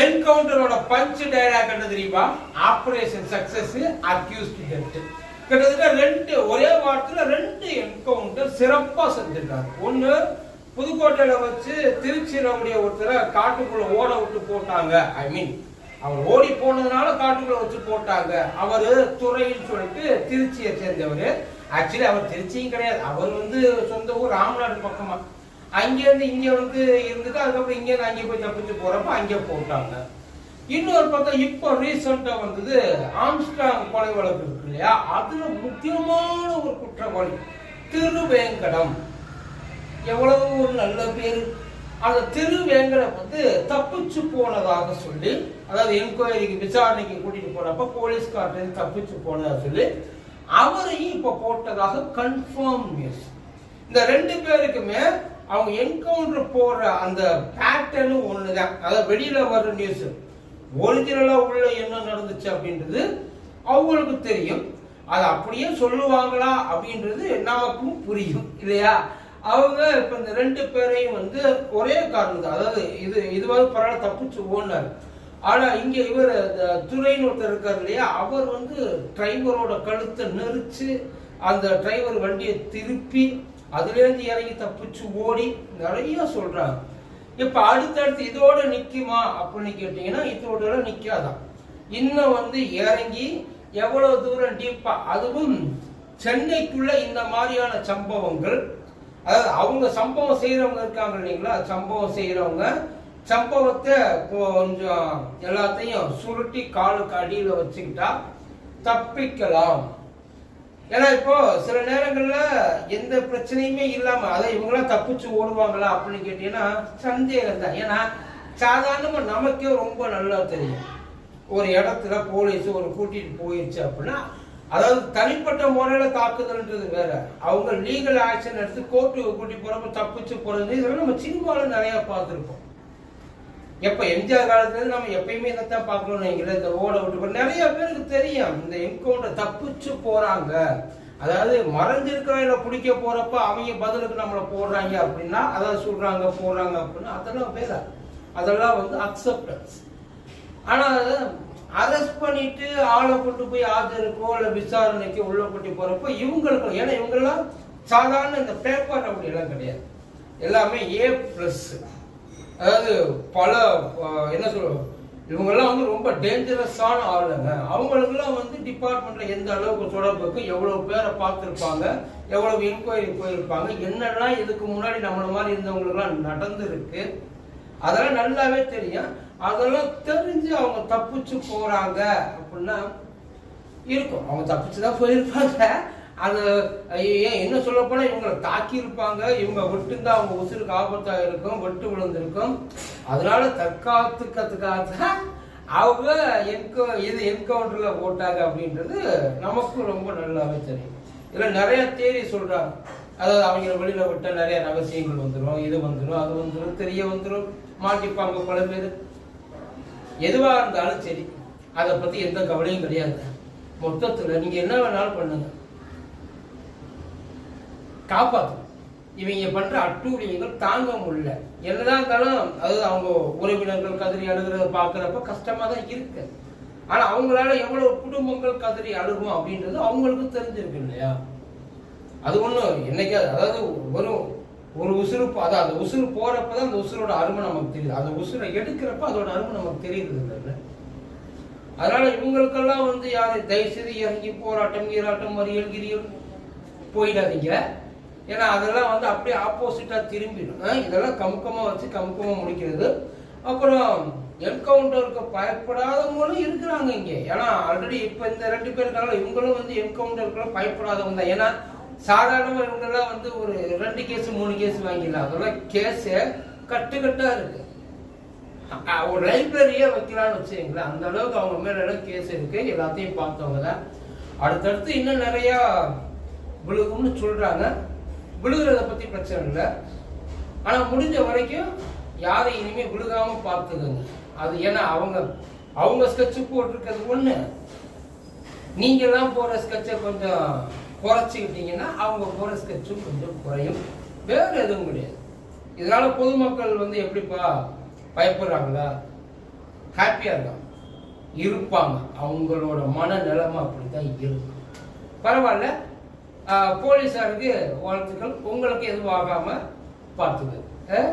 என்கவுண்டரோட punch dialogue என்ன தெரியுமா? Operation success accused death கிட்டத்தட்ட ரெண்டு ஒரே வாரத்துல ரெண்டு என்கவுண்டர் சிறப்பா செஞ்சிருக்காங்க ஒண்ணு புதுக்கோட்டையில வச்சு திருச்சி நம்முடைய ஒருத்தரை காட்டுக்குள்ள ஓட விட்டு போட்டாங்க. ஐ மீன் அவர் ஓடி போனதுனால காட்டுக்குள்ள வச்சு போட்டாங்க. அவரு துறைன்னு சொல்லிட்டு திருச்சியை சேர்ந்தவர். ஆக்சுவலி அவர் திருச்சியும் கிடையாது. அவர் வந்து சொந்த ஊர் ராமநாடு பக்கமா. அங்கேருந்து இங்கே வந்து இருந்துட்டு அதுக்கப்புறம் இங்கேருந்து அங்கே போய் தப்பிச்சு போகிறப்ப அங்கே போட்டாங்க. இன்னொரு பக்கம் இப்போ ரீசெண்டாக வந்தது ஆம்ஸ்டாங் கொலை வழக்கு இருக்கு இல்லையா? அதில் முக்கியமான ஒரு குற்றவாளி திருவேங்கடம். எவ்வளவு ஒரு நல்ல பேர். அந்த திருவேங்கடம் வந்து தப்பிச்சு போனதாக சொல்லி அதாவது என்கொயரிக்கு விசாரணைக்கு கூட்டிட்டு போனப்ப போலீஸ்கார்ட்ட தப்பிச்சு போனதா சொல்லி அவரையும் இப்போ போட்டதாக கன்ஃபார்ம் நியூஸ் இந்த ரெண்டு பேருக்குமே அவங்க என்கவுண்டர் போற அந்த பேட்டர்னும் ஒண்ணுதான். அதாவது வெளியில வர்ற நியூஸ் ஒரிஜினலா உள்ள என்ன நடந்துச்சு அப்படின்றது அவங்களுக்கு தெரியும். அது அப்படியே சொல்லுவாங்களா அப்படின்றது நமக்கும் புரியும் இல்லையா? அவங்க இப்ப இந்த ரெண்டு பேரையும் வந்து ஒரே காரணம் தான். அதாவது இது இதுவாக பரவாயில்ல தப்பிச்சு ஓடினார். ஆனா இங்க இவர் இந்த துறைன்னு ஒருத்தர் இருக்கார் இல்லையா? அவர் வந்து டிரைவரோட கழுத்தை நெரிச்சு அந்த டிரைவர் வண்டியை திருப்பி அதுலேருந்து இறங்கி தப்பிச்சு ஓடி நிறைய சொல்றாங்க. இப்ப அடுத்தடுத்து இதோட நிக்குமா அப்படின்னு கேட்டீங்கன்னா இதோட நிக்காதான் இன்னும் வந்து இறங்கி எவ்வளவு தூரம் டீப்பா அதுவும் சென்னைக்குள்ள இந்த மாதிரியான சம்பவங்கள். அதாவது அவங்க சம்பவம் செய்யறவங்க இருக்காங்க இல்லைங்களா? சம்பவம் செய்யறவங்க சம்பவத்தை கொஞ்சம் எல்லாத்தையும் சுருட்டி காலுக்கு அடியில வச்சுக்கிட்டா தப்பிக்கலாம். ஏன்னா இப்போ சில நேரங்கள்ல எந்த பிரச்சனையுமே இல்லாம அதை இவங்களாம் தப்பிச்சு ஓடுவாங்களா அப்படின்னு கேட்டீங்கன்னா சந்தேகம் தான். ஏன்னா சாதாரணமா நமக்கே ரொம்ப நல்லா தெரியும். ஒரு இடத்துல போலீஸ் ஒரு கூட்டிட்டு போயிடுச்சு அப்படின்னா அதாவது தனிப்பட்ட முறையில தாக்குதல்ன்றது வேற. அவங்க லீகல் ஆக்ஷன் எடுத்து கோர்ட்டுக்கு கூட்டி போறப்ப தப்பிச்சு போறது இதெல்லாம் நம்ம சினிமாவில் நிறைய பார்த்துருப்போம். எப்ப எம்ஜிஆர் காலத்துல நம்ம எப்பயுமே இதைத்தான் பார்க்கணும்னு வைங்களேன். இந்த ஓட விட்டு நிறைய பேருக்கு தெரியும். இந்த என்கவுண்டர் தப்பிச்சு போறாங்க. அதாவது மறைஞ்சிருக்கிறவங்கள பிடிக்க போறப்ப அவங்க பதிலுக்கு நம்மளை போடுறாங்க அப்படின்னா அதை சொல்றாங்க போடுறாங்க அப்படின்னா அதெல்லாம் வேற. அதெல்லாம் வந்து அக்செப்டன்ஸ் ஆனா அரெஸ்ட் பண்ணிட்டு ஆளை கொண்டு போய் ஆஜருக்கோ இல்லை விசாரணைக்கு உள்ள கூட்டி போறப்போ இவங்களுக்கு ஏன்னா இவங்கெல்லாம் சாதாரண இந்த பேப்பர் அப்படி எல்லாம் கிடையாது. எல்லாமே ஏ ப்ளஸ் அதாவது பல என்ன சொல்லுவோம் இவங்கெல்லாம் வந்து ரொம்ப டேஞ்சரஸான ஆளுங்க. அவங்களுக்குலாம் வந்து டிபார்ட்மெண்ட்ல எந்த அளவுக்கு தொடர்புக்கு எவ்வளவு பேரை பார்த்துருப்பாங்க எவ்வளவு என்கொயரி போயிருப்பாங்க என்னெல்லாம் இதுக்கு முன்னாடி நம்மள மாதிரி இருந்தவங்களுக்குலாம் நடந்திருக்கு. அதெல்லாம் நல்லாவே தெரியும். அதெல்லாம் தெரிஞ்சு அவங்க தப்பிச்சு போறாங்க அப்படின்னா இருக்கும். அவங்க தப்பிச்சு தான் போயிருப்பாங்க. அது ஏன் என்ன சொல்ல போனா இவங்களை தாக்கி இருப்பாங்க. இவங்க விட்டுந்தா அவங்க உசுருக்கு ஆபத்தா இருக்கும் வெட்டு விழுந்திருக்கும். அதனால தற்காத்துக்கிறதுக்காக அவங்க என்கோ இது என்கவுண்டர்ல போட்டாங்க அப்படின்றது நமக்கும் ரொம்ப நல்லாவே தெரியும் இதுல நிறைய தேரி சொல்றாங்க. அதாவது அவங்க வெளியில விட்டா நிறைய ரகசியங்கள் வந்துடும் இது வந்துடும் அது வந்துடும் தெரிய வந்துடும் மாட்டிப்பாங்க பல பேர். எதுவா இருந்தாலும் சரி அதை பத்தி எந்த கவலையும் கிடையாது. மொத்தத்துல நீங்க என்ன வேணாலும் பண்ணுங்க. காப்பாற்றும் இவங்க பண்ற அட்டூழியங்கள் தாங்க முடியல. என்னதான் இருந்தாலும் அதாவது அவங்க உறவினர்கள் கதறி அழுகிறத பாக்குறப்ப கஷ்டமா தான் இருக்கு. ஆனா அவங்களால எவ்வளவு குடும்பங்கள் கதறி அழுகும் அப்படின்றது அவங்களுக்கு தெரிஞ்சிருக்கு இல்லையா? அது ஒண்ணும் என்னைக்காவது அதாவது ஒரு ஒரு உசுறு அதான் அந்த உசுறு போறப்பதான் அந்த உசுரோட அருமை நமக்கு தெரியுது. அந்த உசுரை எடுக்கிறப்ப அதோட அருமை நமக்கு தெரியுது இல்லை அதனால இவங்களுக்கெல்லாம் வந்து யாரு தயவுசெய்து இறங்கி போராட்டம் ஈராட்டம் மறியல் கிரியல் போயிடாதீங்க. ஏன்னா அதெல்லாம் வந்து அப்படியே ஆப்போசிட்டாக திரும்பிடும். ஆ, இதெல்லாம் கமுக்கமாக வச்சு கமுக்கமாக முடிக்கிறது. அப்புறம் என்கவுண்டருக்கு பயப்படாதவங்களும் இருக்கிறாங்க இங்கே. ஏன்னா ஆல்ரெடி இப்போ இந்த ரெண்டு பேர் இருக்காங்களோ இவங்களும் வந்து என்கவுண்டருக்குலாம் பயப்படாதவங்க தான். ஏன்னா சாதாரணமாக இவங்கெல்லாம் வந்து ஒரு ரெண்டு கேஸ் மூணு கேஸ் வாங்கிடலாம். அதெல்லாம் கேஸே கட்டுக்கட்டாக இருக்கு. ஒரு லைப்ரரியே வைக்கலாம்னு வச்சுங்களேன் அந்த அளவுக்கு அவங்க மேல கேஸ் இருக்கு. எல்லாத்தையும் பார்த்தவங்க தான். அடுத்தடுத்து இன்னும் நிறைய விழுகும்னு சொல்றாங்க. விழுகிறத பத்தி பிரச்சனை இல்லை. ஆனா முடிஞ்ச வரைக்கும் யாரை இனிமே விழுகாம பார்த்துக்கோங்க. அது ஏன்னா அவங்க அவங்க ஸ்கெட்சு போட்டிருக்கிறது ஒண்ணு. நீங்க தான் போற ஸ்கெட்சை கொஞ்சம் குறைச்சிக்கிட்டீங்கன்னா அவங்க போற ஸ்கெட்சும் கொஞ்சம் குறையும். வேற எதுவும் கிடையாது. இதனால பொதுமக்கள் வந்து எப்படிப்பா பயப்படுறாங்களா? ஹாப்பியாக இருக்காங்க. இருப்பாங்க. அவங்களோட மன நிலைமை அப்படி தான் இருக்கும் பரவாயில்ல. போலீஸாருக்கு வாழ்த்துக்கள். உங்களுக்கு எதுவும் ஆகாமல் பார்த்துக்க